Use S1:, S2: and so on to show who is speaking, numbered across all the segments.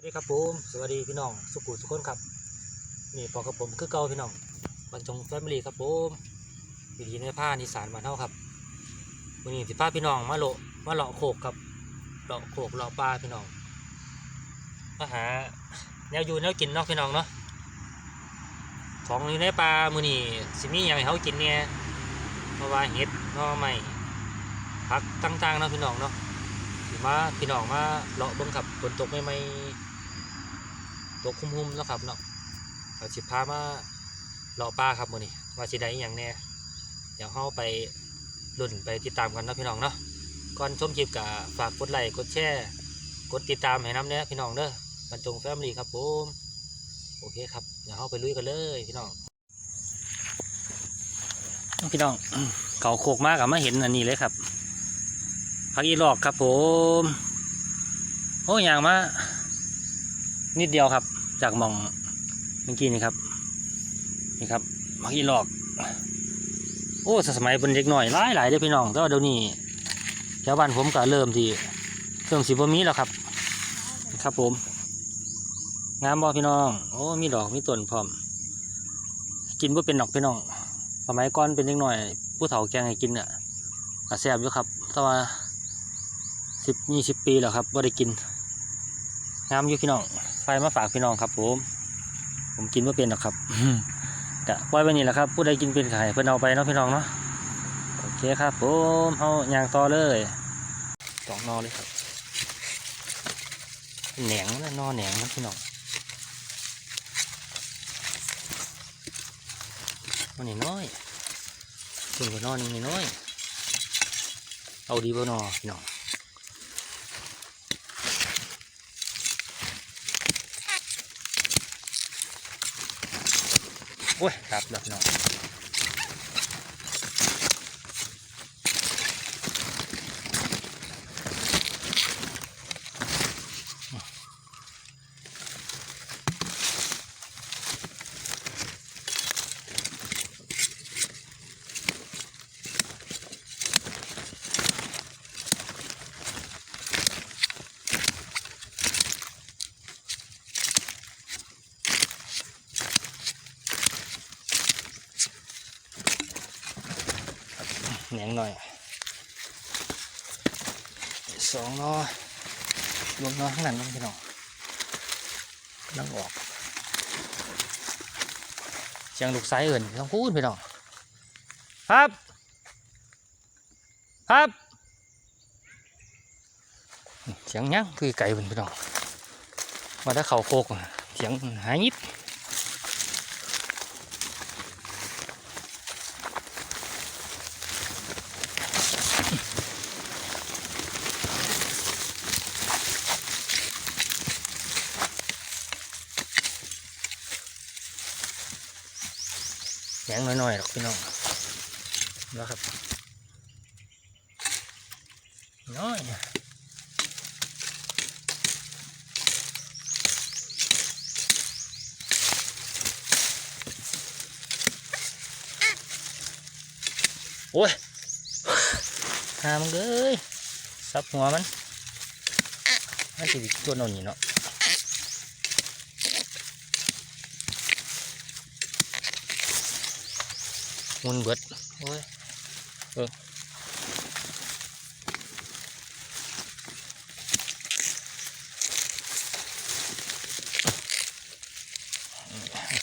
S1: สวัสดีครับผมสวัสดีพี่น้องสุขุทุกคนครับนี่พอกับผมคือเก่าพี่น้องบรรจงแฟมิลี่ครับผมวิธีในผ้านิสานมาเท่าครับวันนี้สิพาพี่น้องมาโลมาเลาะโขกครับเลาะโขกเลาะปลาพี่น้องมาหาแนวอยู่แนวกินเนาะพี่น้องเนาะของอยู่ในปลามือนี่สิมีอย่างให้เขากินเนี่ยเพราะว่าเห็ดน่อไม้ผักต่างๆเนาะพี่น้องเนาะมาพี่น้องมาเลาะเบิ่งครับฝนตกไม่ไม่ ตกคุ้มๆเนาะครับเนาะเอาสิพามาเลาะป่าครับมื้อนี้ว่าสิได้อย่างแน่เดี๋ยวเฮาไปลุ้นไปติดตามกันนะพี่น้องเนาะก่อนชมคลิปก็ฝากกดไลค์กดแชร์กดติดตามให้น้ำเนี้ยพี่น้องเด้อบรรจงแฟมลี่ครับผมโอเคครับเดี๋ยวเฮาไปลุยกันเลยพี่น้องพี่น้องเก่าโคกมากอะมาเห็นอันนี้เลยครับผักอีหลอกครับผมโอ้ยางมา นิดเดียวครับ จากมองเมื่อกี้นี่ครับ นี่ครับผักอีหลอก โอ้สมัยเป็นเด็กหน่อยหลายหลายเด้พี่น้องแต่ว่าเดี๋ยวนี้แถวบ้านผมก็เริ่มที่เริ่มสีบมีแล้วครับ ครับผมงามบ่พี่น้อง โอ้มีดอกมีต้นพร้อม กินบ่เป็นดอกพี่น้อง สมัยก่อนเป็นเด็กหน่อย ผู้เฒ่าแกงให้กินเนี่ยก็แซ่บอยู่ครับแต่ว่าสิบยี่สิบปีแล้วครับว่าได้กินงามอยู่พี่น้อง ฟมาฝากพี่น้องครับผม ผมกินไม่เป็นหรอกครับกะปล่อยไปนี่แหละครับ ผู้ใดกินเป็นไข่เพิ่นเอาไปเนาะพี่น้องเนาะโอเคครับ ผมเอายางต่อเลยสองนอเลยครับแหนงนะนอแหนงนะพี่น้องมันนี่น้อยคุณก็นอนนี่น้อย เอาดีบ่นอพี่น้อง โอ้ยครับแล้วพี่น้อง แหนงหน่อยสองนอรวมนอข้างหลังนั่นพี่น้องนั่งออกเสียงลูกไส้เอื่นต้องพูดพี่น้องครับ ครับเสียงยังคือไก่เป็นพี่น้องมาถ้าเขาโคกเสียงหายยิบ แหงน้อยๆหรอกพี่น้องแล้วครับน้อยโอ้ยหามันเลยซับหัวมันมันจะตัวโนนนี่เนาะ มุนเบิดโอ้ยเออ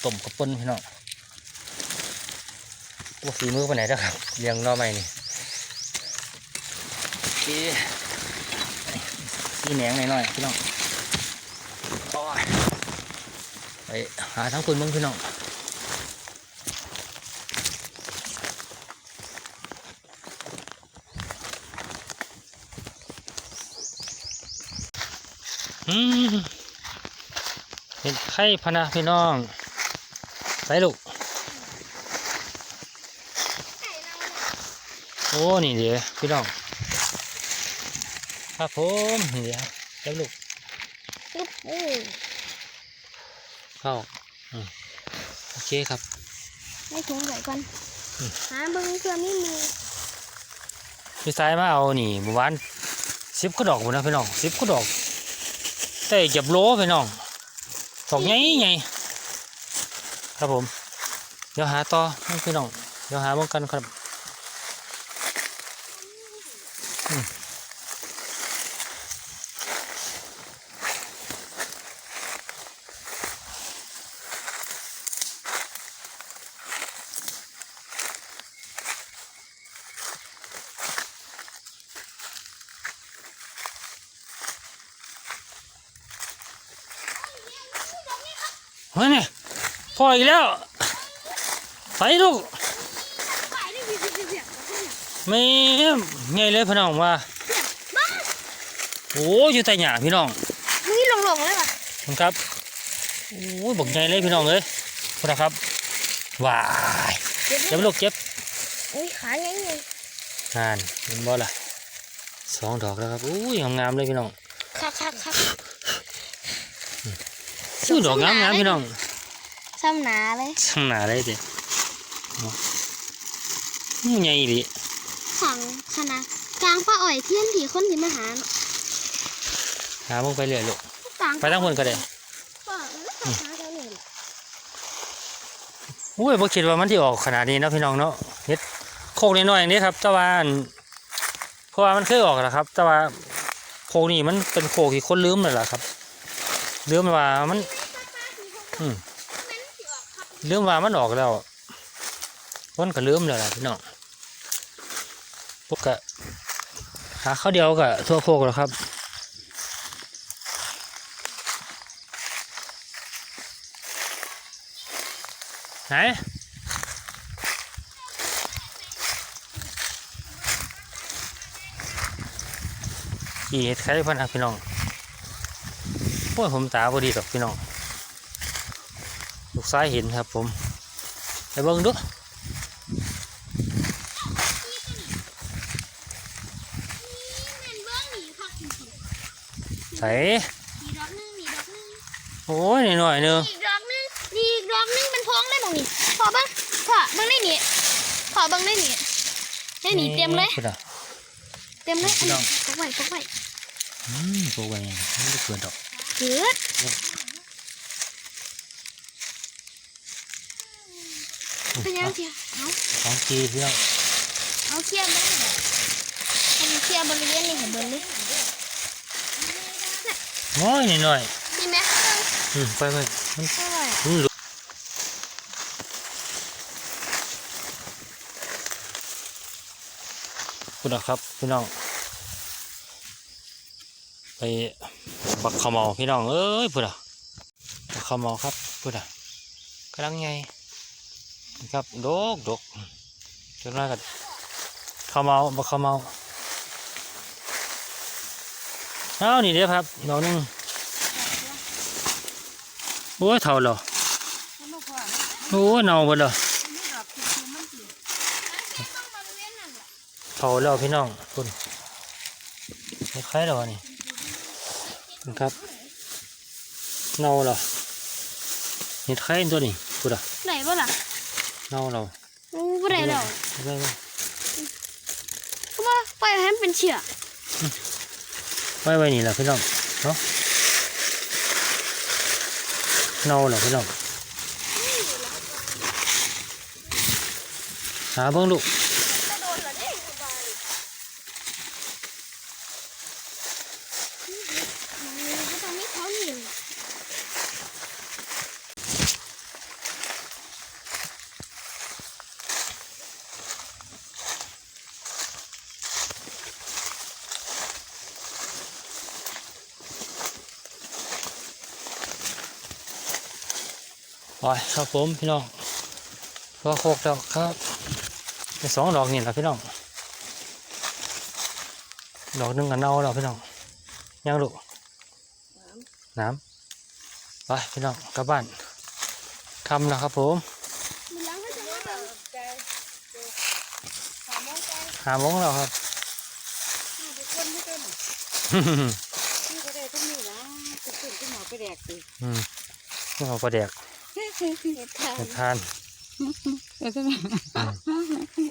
S1: ต้มกระปุ้นพี่น้องว่าฝีมือไปไหนแล้วครับเลี้ยงนอใหม่นี่สีสีแหนงหน่อยๆพี่น้องไปหาทั้งคนมึงพี่น้อง เห็นไข่พะนะพี่น้องใส่ลูกโอ้นี่เดี๋ยวพี่น้องครับผมนี่เดี๋ยวแล้วลูก
S2: ปุ๊บโอ้
S1: เข้าอืมโอเคครับ
S2: ให้ถุงใส่ก่อน
S1: อืม
S2: หาเบิ้งเพื่อมีมือ
S1: พี่สายมาเอานี่เมื่อวานสิบก็ดอกหมดนะพี่น้องสิบก็ดอก ได้เก็บโลพี่น้องดอกใหญ่ใหญ่ครับผม เดี๋ยวหาต่อพี่น้อง เดี๋ยวหาบ้องกันครับ อืมเฮ้ยนี่พ่ออีกแล้วไปลูกไม่ไงเลยพี่น้องว่าโอ้อยู่ใต้หญ้าพี่น้อง
S2: นี่หลงๆเลยว่ะ
S1: ครับโอ้ยบอกไงเลยพี่น้องเลยคุณนะครับว้ายเจ็บลูกเจ็บ
S2: อุ้ยขาไงไง
S1: นานเห็นบ่ล่ะสองดอกแล้วครับอุ้ยงามๆเลยพี่น้อง
S2: คักคักคัก
S1: อุ้ยดอกงามๆพี่น้อง
S2: ซ้ำหนาเลย
S1: ช่างหนาเลยเด็ดนี่ไงดิ
S2: ขังขนาดกลางป้าอ่อยเทียนถี่คนที่มาหาเนาะ
S1: หามึงไปเรื่อยลูก
S2: กลาง
S1: ไปทั้งคนก็ได้
S2: ป้าแล้วก็หาเจ้าหนึ่ง
S1: อุ้ยบ่คิดว่ามันที่ออกขนาดนี้เนาะพี่น้องเนาะเฮ็ดโคกน้อยๆอย่างนี้ครับแต่ว่าอันเพราะว่ามันเคยออกแล้วครับ แต่ว่าโคกนี่มันเป็นโคกที่คนลืมเลยล่ะครับ ลืมว่ามัน อืมลืมว่ามันออกแล้วคนก็ลืมแล้วล่ะพี่น้องพวกกะหาข้าวเดียวกะทั่วโคกแล้วครับไหนขี่เห็ดไข่พันนะพี่น้อง โอ้ยผมตาพอดีดอกพี่น้องลูกซ้ายเห็นครับผมไปเบิ่งดู
S2: มันเบื้องหนีพักอีก
S1: ใส่
S2: ดอกนึงนี่ดอกนึง
S1: โอ้ยหน่อยๆหนึง
S2: อีกดอกนึงนี่อีกดอกนึงมันท้องได้บ่นี่พอบ้างพอเบิ่งได้นี่พอเบิ่งได้นี่ได้นี่เต็มเลย
S1: พุ่นน่ะ
S2: เต็มเลยอัน
S1: พี่น้
S2: นี้
S1: อง
S2: ปกไว้ปกไว้
S1: อืมโตไปยังไม่ได้เกินดอก
S2: เกิดเป็นยังเชียเอา
S1: ของกีพี่น้อง
S2: เอาเคลียร์บ้างอันนี้เคลียร์บริเวณนี้ให้เบิ่งเลย
S1: น้อยหน่อย
S2: นี่ไหม
S1: ๆอืมไปไปมัน
S2: เท่าไหร่
S1: อืมคุณนะครับพี่น้องไป บักขาเมาพี่น้องเอ้ยพูดอะบักขาเมาครับพูดอะกำลังไงครับดกดกจนมากันขาเมาบักขาเมาเอานี่เด้อครับดอกหนึงโอ้ยเท่าเหรอโอ้ยเน่าหมดเลยเท่าแล้วพี่น้องคุณไม่ใครหรอนี่ นะครับเน่าเหรอเห็ดไข่ตัวนี้พูดอะ
S2: ไหนบ่ล่ะ
S1: เน่าเรา
S2: อู้บ่ได้แล้ว
S1: ได้ไหม
S2: เพราะว่าปล่อยให้มันเป็นเชือก
S1: ไว้ไว้นี่แหละพี่น้องเนาะเน่าเหรอพี่น้องหาเบิ่งลูก
S2: จะโดนเหรอเด้ก็ตอนนี้เขาหนี
S1: ปล่ อยครับผมพี่น้องก็โคกแล้วครับได้สองดอกนี่แหละพี่น้อง ดอกหนึงกับเน่าแล้วพี่น้องยังลูกน้ำไปพี่น้องกลับบ้านทำแล้วครับผม
S2: มีหลังก็จะมาเบิ่ง
S1: หาโมงแล้วครับ
S3: นี่ก็ได้ทุกนี่นะจะขึ้นขึ้นหมอไปแดกสิ
S1: อืมนี่เอาปลาแดก
S2: เห็ดทาง
S1: มาทาน
S3: เดี๋ยวจะมา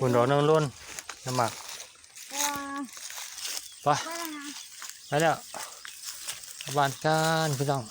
S1: คุณดอกนึงล้นน้ำหมัก
S3: ว้า
S1: ไปไปแล้วบ้านกันพี่น้อง